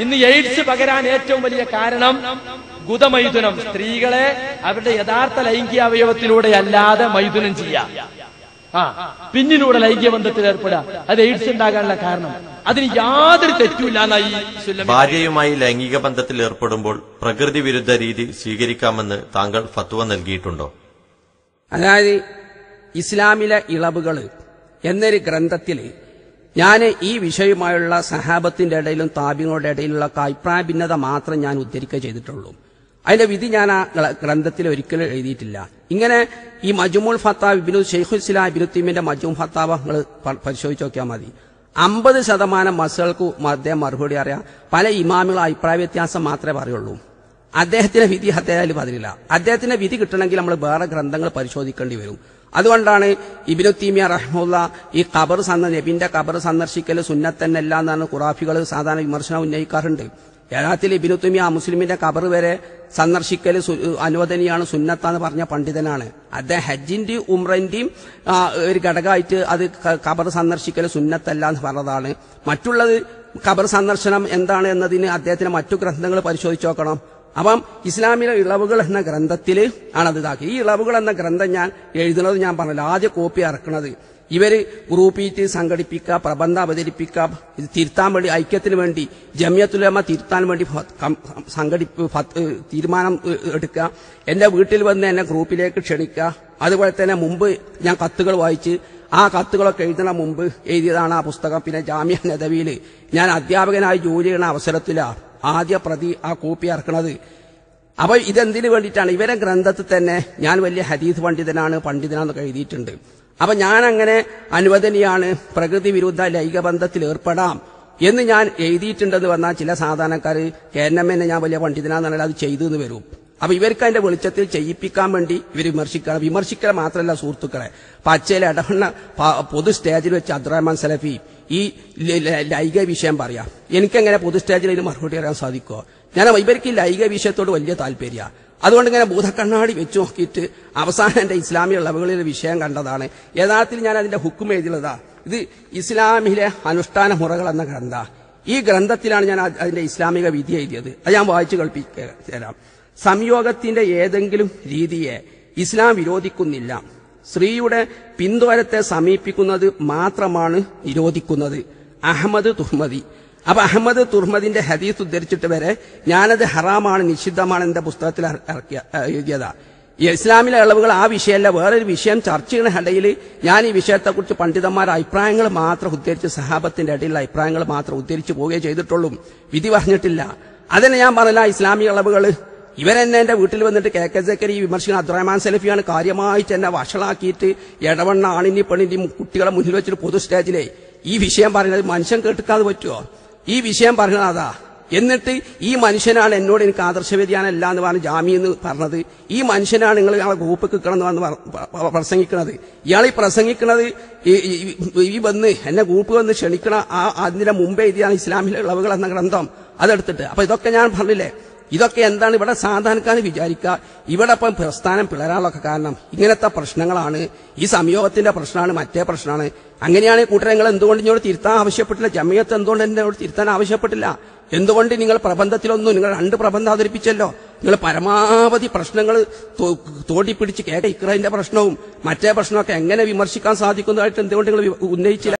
ഇന്ന് എയ്ഡ്സ് പകരാൻ ഏറ്റവും വലിയ കാരണം ഗുതമൈഥുനം. സ്ത്രീകളെ അവരുടെ യഥാർത്ഥ ലൈംഗിക അവയവത്തിലൂടെ അല്ലാതെ മൈഥുനം ചെയ്യാം. ആ പിന്നിലൂടെ ലൈംഗിക ബന്ധത്തിൽ ഏർപ്പെടുക. അത് എയ്ഡ്സ് ഉണ്ടാകാനുള്ള കാരണം. അതിന് യാതൊരു തെറ്റുമില്ല എന്നായി സുല്ലമി ഭാര്യയുമായി ലൈംഗിക ബന്ധത്തിൽ ഏർപ്പെടുമ്പോൾ പ്രകൃതി വിരുദ്ധ രീതി സ്വീകരിക്കാമെന്ന് താങ്കൾ ഫത്വ നൽകിയിട്ടുണ്ടോ? അതായത് ഇസ്ലാമിലെ ഇളവുകൾ എന്നൊരു ഗ്രന്ഥത്തിൽ ഞാൻ ഈ വിഷയവുമായുള്ള സഹാബത്തിന്റെ ഇടയിലും താബിങ്ങളുടെ ഇടയിലുള്ള അഭിപ്രായ ഭിന്നത മാത്രം ഞാൻ ഉദ്ധരിക്കുക ചെയ്തിട്ടുള്ളൂ. അതിന്റെ വിധി ഞാൻ ആ ഗ്രന്ഥത്തിൽ ഒരിക്കലും എഴുതിയിട്ടില്ല. ഇങ്ങനെ ഈ മജുമുൽ ഫത്താബ് ഇബിനു ഷെയ്ഖുൽ ഇസ്ലാം ഇബിനു തീമിന്റെ മജും ഫത്താവ നിങ്ങൾ പരിശോധിച്ച് നോക്കിയാൽ മതി. അമ്പത് ശതമാനം മസുകൾക്ക് അദ്ദേഹം മറുപടി അറിയാം പല ഇമാമുകളും അഭിപ്രായ വ്യത്യാസം മാത്രമേ പറയുള്ളൂ. അദ്ദേഹത്തിന്റെ വിധി ഹത്തയാലും പതിരില്ല അദ്ദേഹത്തിന്റെ വിധി കിട്ടണമെങ്കിൽ നമ്മൾ വേറെ ഗ്രന്ഥങ്ങൾ പരിശോധിക്കേണ്ടി വരും. അതുകൊണ്ടാണ് ഇബിനു തീമിയ റഹ്മുല്ല ഈ ഖബർ സന്ദ നബിന്റെ ഖബർ സന്ദർശിക്കൽ സുന്നത്തന്നല്ല എന്നാണ് ഖുറാഫികൾ സാധാരണ വിമർശനം ഉന്നയിക്കാറുണ്ട്. യഥാർത്ഥത്തിൽ ഇബിനു തീമിയ മുസ്ലിമിന്റെ കബർ വരെ സന്ദർശിക്കൽ അനുവദനീയാണ് സുന്നത്താന്ന് പറഞ്ഞ പണ്ഡിതനാണ്. അദ്ദേഹം ഹജ്ജിന്റെയും ഉമ്രന്റെയും ഒരു ഘടകമായിട്ട് അത് കബർ സന്ദർശിക്കൽ സുന്നത്തല്ല എന്ന് പറഞ്ഞതാണ്. മറ്റുള്ളത് ഖബർ സന്ദർശനം എന്താണ് എന്നതിന് അദ്ദേഹത്തിന് മറ്റു ഗ്രന്ഥങ്ങൾ പരിശോധിച്ചു നോക്കണം. അപ്പം ഇസ്ലാമിലെ ഇളവുകൾ എന്ന ഗ്രന്ഥത്തിൽ ആണത് ഇതാക്കി. ഈ ഇളവുകൾ എന്ന ഗ്രന്ഥം ഞാൻ എഴുതുന്നത് ഞാൻ പറഞ്ഞില്ല ആദ്യ കോപ്പി ഇറക്കുന്നത് ഇവർ ഗ്രൂപ്പീറ്റ് സംഘടിപ്പിക്കുക പ്രബന്ധം അവതരിപ്പിക്കുക ഇത് തിരുത്താൻ വേണ്ടി ഐക്യത്തിന് വേണ്ടി ജമിയത്തുലമ തിരുത്താൻ വേണ്ടി സംഘടിപ്പ് തീരുമാനം എടുക്കുക. എന്റെ വീട്ടിൽ വന്ന് എന്നെ ഗ്രൂപ്പിലേക്ക് ക്ഷണിക്കുക. അതുപോലെ തന്നെ മുമ്പ് ഞാൻ കത്തുകൾ വായിച്ച് ആ കത്തുകളൊക്കെ എഴുതണ മുമ്പ് എഴുതിയതാണ് ആ പുസ്തകം. പിന്നെ ജാമ്യ നദവിയിൽ ഞാൻ അധ്യാപകനായി ജോലി ചെയ്യുന്ന അവസരത്തിലാണ് ആദ്യ പ്രതി ആ കോപ്പി ഇറക്കണത് അപ്പൊ ഇതെന്തിനു വേണ്ടിയിട്ടാണ്? ഇവരെ ഗ്രന്ഥത്തിൽ തന്നെ ഞാൻ വലിയ ഹദീസ് പണ്ഡിതനാണ് പണ്ഡിതനാന്നൊക്കെ എഴുതിയിട്ടുണ്ട്. അപ്പൊ ഞാൻ അങ്ങനെ അനുവദനീയാണ് പ്രകൃതി വിരുദ്ധ ലൈംഗിക ബന്ധത്തിൽ ഏർപ്പെടാം എന്ന് ഞാൻ എഴുതിയിട്ടുണ്ടെന്ന് പറഞ്ഞാൽ ചില സാധാരണക്കാർ കേരളമെന്നെ ഞാൻ വലിയ പണ്ഡിതനാന്നാണെങ്കിൽ അത് ചെയ്തു എന്ന് വരും. അപ്പൊ ഇവർക്ക് അതിന്റെ വെളിച്ചത്തിൽ ചെയ്യിപ്പിക്കാൻ വേണ്ടി ഇവർ വിമർശിക്കണം. വിമർശിക്കൽ മാത്രമല്ല സുഹൃത്തുക്കളെ. പച്ചയിൽ ഇടപെടുന്ന പൊതു സ്റ്റേജിൽ വെച്ച് അബ്ദുറഹ്മാൻ സലഫി ഈ ലൈംഗിക വിഷയം പറയാം. എനിക്കെങ്ങനെ പൊതു സ്റ്റേജിൽ ഇതിന് മറുപടി പറയാൻ സാധിക്കുമോ ഞാൻ ഇവർക്ക് ഈ ലൈംഗിക വിഷയത്തോട് വലിയ താല്പര്യമാണ് അതുകൊണ്ട് ഇങ്ങനെ ഭൂതക്കണ്ണാടി വെച്ച് നോക്കിയിട്ട് അവസാനം എന്റെ ഇസ്ലാമിക ഇളവുകളിലെ വിഷയം കണ്ടതാണ്. യഥാർത്ഥത്തിൽ ഞാൻ അതിന്റെ ഹുക്കും എഴുതിയുള്ളതാ. ഇത് ഇസ്ലാമിലെ അനുഷ്ഠാന മുറകൾ എന്ന ഗ്രന്ഥ. ഈ ഗ്രന്ഥത്തിലാണ് ഞാൻ അത് അതിന്റെ ഇസ്ലാമിക വിധി എഴുതിയത്. അത് ഞാൻ വായിച്ചു കളിപ്പിക്കാം സംയോഗത്തിന്റെ ഏതെങ്കിലും രീതിയെ ഇസ്ലാം വിരോധിക്കുന്നില്ല. സ്ത്രീയുടെ പിന്തുരത്തെ സമീപിക്കുന്നത് മാത്രമാണ് നിരോധിക്കുന്നത് അഹമ്മദ് തുഹ്മദി അപ്പൊ അഹമ്മദ് തുർമദിന്റെ ഹദീസ് ഉദ്ധരിച്ചിട്ട് വരെ ഞാനത് ഹറാമാണ് നിഷിദ്ധമാണ് എന്റെ പുസ്തകത്തിൽ എഴുതിയതാ. ഇസ്ലാമിലെ ഇളവുകൾ ആ വിഷയമല്ല വേറൊരു വിഷയം ചർച്ച ചെയ്യുന്ന ഇടയിൽ ഞാൻ ഈ വിഷയത്തെക്കുറിച്ച് പണ്ഡിതന്മാരുടെ അഭിപ്രായങ്ങൾ മാത്രം ഉദ്ധരിച്ച് സഹാബത്തിന്റെ ഇടയിലുള്ള അഭിപ്രായങ്ങൾ മാത്രം ഉദ്ധരിച്ച് പോവുകയേ ചെയ്തിട്ടുള്ളൂ. വിധി പറഞ്ഞിട്ടില്ല. അതിനെ ഞാൻ പറഞ്ഞില്ല ഇസ്ലാമിക ഇളവുകൾ ഇവരെന്നെ എന്റെ വീട്ടിൽ വന്നിട്ട് കെ കെ സക്കരി വിമർശിക്കുന്ന അബ്ദുറഹ്മാൻ സലഫിയാണ് കാര്യമായിട്ട് എന്നെ വഷളാക്കിയിട്ട് ഇടവണ്ണ ആണിനി പെണ്ണിന്റെ കുട്ടികളെ മുന്നിൽ വെച്ചിട്ട് പൊതു സ്റ്റേജിലെ ഈ വിഷയം പറയുന്നത് മനുഷ്യൻ കേട്ടിക്കാതെ പറ്റുമോ ഈ വിഷയം പറയുന്നത് അതാ. എന്നിട്ട് ഈ മനുഷ്യനാണ് എന്നോട് എനിക്ക് ആദർശ വ്യതിയാനല്ല എന്ന് പറഞ്ഞ് ജാമ്യം എന്ന് പറഞ്ഞത്. ഈ മനുഷ്യനാണ് നിങ്ങൾ ഞങ്ങളെ ഗ്രൂപ്പ് കിക്കണം എന്ന് പറഞ്ഞ് പറ- പ്രസംഗിക്കുന്നത് ഇയാൾ ഈ പ്രസംഗിക്കുന്നത് ഈ- വന്ന് എന്നെ ഗ്രൂപ്പ് വന്ന് ക്ഷണിക്കണ ആ അതിന്റെ മുമ്പേ എഴുതിയാണ് ഇസ്ലാമിലെ ഇളവുകൾ എന്ന ഗ്രന്ഥം അതെടുത്തിട്ട്. അപ്പൊ ഇതൊക്കെ ഞാൻ പറഞ്ഞില്ലേ? ഇതൊക്കെ എന്താണ് ഇവിടെ സാധാരണക്കാർ വിചാരിക്കുക? ഇവിടെ ഇപ്പം പ്രസ്ഥാനം പിളരാനുള്ള കാരണം ഇങ്ങനത്തെ പ്രശ്നങ്ങളാണ്. ഈ സംയോഗത്തിന്റെ പ്രശ്നമാണ് മറ്റേ പ്രശ്നമാണ്. അങ്ങനെയാണ് കൂട്ടരങ്ങൾ എന്തുകൊണ്ട് ഇങ്ങോട്ട് തിരുത്താൻ ആവശ്യപ്പെട്ടില്ല? ജമിയത്ത് എന്തുകൊണ്ട് എന്നോട് തിരുത്താൻ ആവശ്യപ്പെട്ടില്ല? എന്തുകൊണ്ട് നിങ്ങൾ പ്രബന്ധത്തിലൊന്നും നിങ്ങൾ രണ്ട് പ്രബന്ധം അവതരിപ്പിച്ചല്ലോ? നിങ്ങൾ പരമാവധി പ്രശ്നങ്ങൾ തോട്ടിപ്പിടിച്ച് കേട്ട ഇക്രൈന്റെ പ്രശ്നവും മറ്റേ പ്രശ്നമൊക്കെ എങ്ങനെ വിമർശിക്കാൻ സാധിക്കുന്നതായിട്ട് എന്തുകൊണ്ട് നിങ്ങൾ ഉന്നയിച്ചില്ല?